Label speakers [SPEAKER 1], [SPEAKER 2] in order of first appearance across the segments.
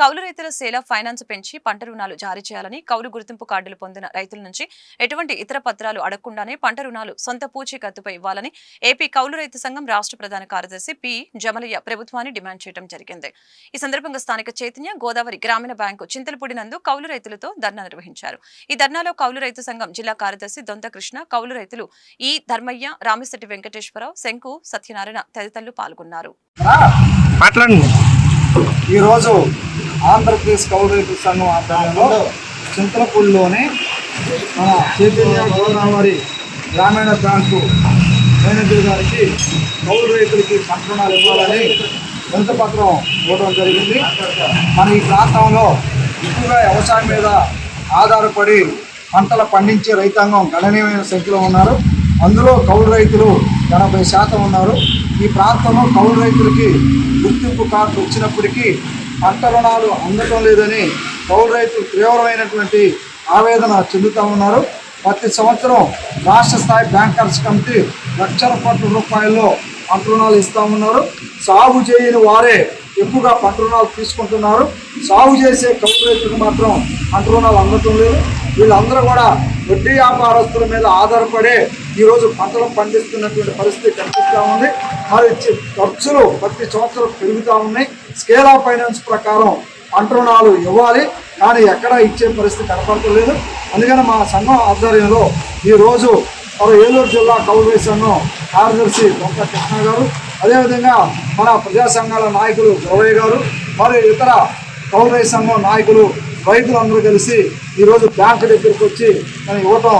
[SPEAKER 1] కౌలు రైతుల సేల ఫైనాన్స్ పెంచి పంట రుణాలు జారీ చేయాలని కౌలు గుర్తింపు కార్డులు పొందిన రైతుల నుంచి ఎటువంటి ఇతర పత్రాలు అడగకుండానే పంట రుణాలు సొంత పూచీకత్తుపై ఇవ్వాలని ఏపీ కౌలు రైతు సంఘం రాష్ట్ర ప్రధాన కార్యదర్శి పి. జమలయ్య ప్రభుత్వాన్ని డిమాండ్ చేయడం జరిగింది. ఈ సందర్భంగా స్థానిక చైతన్య గోదావరి గ్రామీణ బ్యాంకు చింతలపూడి నందు కౌలు రైతులతో ధర్నా నిర్వహించారు. ఈ ధర్నాలో కౌలు రైతు సంఘం జిల్లా కార్యదర్శి దొంత కృష్ణ కౌలు రైతులు ఈ ధర్మయ్య రామిశెట్టి వెంకటేశ్వరరావు శంకు సత్యనారాయణ తదితరులు పాల్గొన్నారు.
[SPEAKER 2] మాట్లాడండి.
[SPEAKER 3] ఈరోజు ఆంధ్రప్రదేశ్ కౌలు రైతు సంఘం ఆధ్వర్యంలో చింతలపూడిలోని మన చైతన్య గోదావరి గ్రామీణ బ్యాంకు మేనేజర్ గారికి కౌలు రైతులకి పంట రుణాలు ఇవ్వాలని వినతి పత్రం ఇవ్వడం జరిగింది. మన ఈ ప్రాంతంలో ఎక్కువగా వ్యవసాయం మీద ఆధారపడి పంటలు పండించే రైతాంగం గణనీయమైన సంఖ్యలో ఉన్నారు. అందులో కౌలు రైతులు ఎనభై శాతం ఉన్నారు. ఈ ప్రాంతంలో కౌలు రైతులకి గుర్తింపు కార్డు వచ్చినప్పటికీ పంట రుణాలు అందటం లేదని కౌలు రైతులు తీవ్రమైనటువంటి ఆవేదన చెందుతూ ఉన్నారు. ప్రతి సంవత్సరం రాష్ట్ర స్థాయి బ్యాంకర్స్ కమిటీ లక్షల కోట్ల రూపాయల్లో పంట రుణాలు ఇస్తూ ఉన్నారు. సాగు చేయని వారే ఎక్కువగా పంట రుణాలు తీసుకుంటున్నారు. సాగు చేసే కౌలు రైతులకు మాత్రం పంట రుణాలు అందటం లేదు. వీళ్ళందరూ కూడా వడ్డీ వ్యాపారస్తుల మీద ఆధారపడే ఈరోజు పంటలు పండిస్తున్నటువంటి పరిస్థితి కనిపిస్తూ ఉంది. మరి ఖర్చులు ప్రతి సంవత్సరం పెరుగుతూ ఉన్నాయి. స్కేల్ ఆఫ్ ఫైనాన్స్ ప్రకారం పంట రుణాలు ఇవ్వాలి. కానీ ఎక్కడా ఇచ్చే పరిస్థితి కనపడతలేదు. అందుకని మా సంఘం ఆధ్వర్యంలో ఈరోజు మన ఏలూరు జిల్లా కౌలు సంఘం కార్యదర్శి దొంగ కృష్ణ గారు అదేవిధంగా మన ప్రజా సంఘాల నాయకులు గౌరయ్య గారు మరియు ఇతర కౌలు సంఘం నాయకులు రైతులందరూ కలిసి ఈరోజు బ్యాంకు దగ్గరికి వచ్చి మనం ఇవ్వటం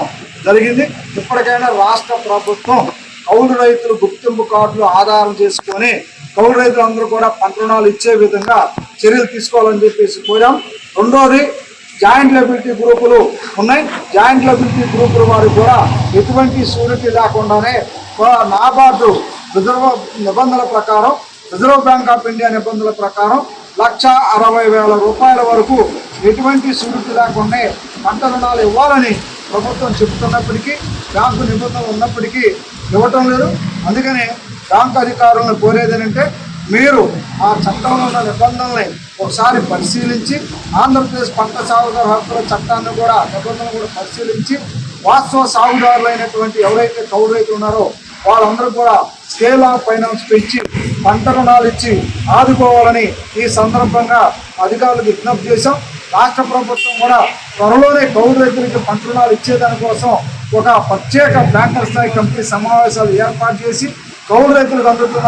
[SPEAKER 3] జరిగింది. ఇప్పటికైనా రాష్ట్ర ప్రభుత్వం కౌలు రైతులు గుర్తింపు కార్డులు ఆధారం చేసుకొని కౌలు రైతులందరూ కూడా పంట రుణాలు ఇచ్చే విధంగా చర్యలు తీసుకోవాలని చెప్పేసి కోరాం. రెండోది జాయింట్ లెబిలిటీ గ్రూపులు ఉన్నాయి. జాయింట్ లెబిలిటీ గ్రూపుల వారికి కూడా ఎటువంటి షూరిటీ లేకుండానే నాబార్డు రిజర్వ్ నిబంధనల ప్రకారం రిజర్వ్ బ్యాంక్ ఆఫ్ ఇండియా నిబంధనల ప్రకారం లక్ష అరవై వేల రూపాయల వరకు ఎటువంటి షూరిటీ లేకుండా పంట రుణాలు ఇవ్వాలని ప్రభుత్వం చెబుతున్నప్పటికీ బ్యాంకు నిబంధనలు ఉన్నప్పటికీ ఇవ్వటం లేదు. అందుకని బ్యాంక్ అధికారులను కోరేదేనంటే మీరు ఆ చట్టంలో ఉన్న నిబంధనల్ని ఒకసారి పరిశీలించి ఆంధ్రప్రదేశ్ పంట సాగుదారు హక్కుల చట్టాన్ని కూడా నిబంధనలు కూడా పరిశీలించి వాస్తవ సాగుదారులైనటువంటి ఎవరైతే కౌలు రైతులు ఉన్నారో వాళ్ళందరూ కూడా స్కేల్ ఆఫ్ ఫైనాన్స్ పెంచి పంట రుణాలు ఇచ్చి ఆదుకోవాలని ఈ సందర్భంగా అధికారులకు విజ్ఞప్తి చేశాం. రాష్ట్ర ప్రభుత్వం కూడా త్వరలోనే కౌలు రైతులకి పంట రుణాలు ఇచ్చేదానికోసం ఒక ప్రత్యేక బ్యాంకర్ స్థాయి కమిటీ సమావేశాలు ఏర్పాటు చేసి కౌలు రైతులకు అందుతున్న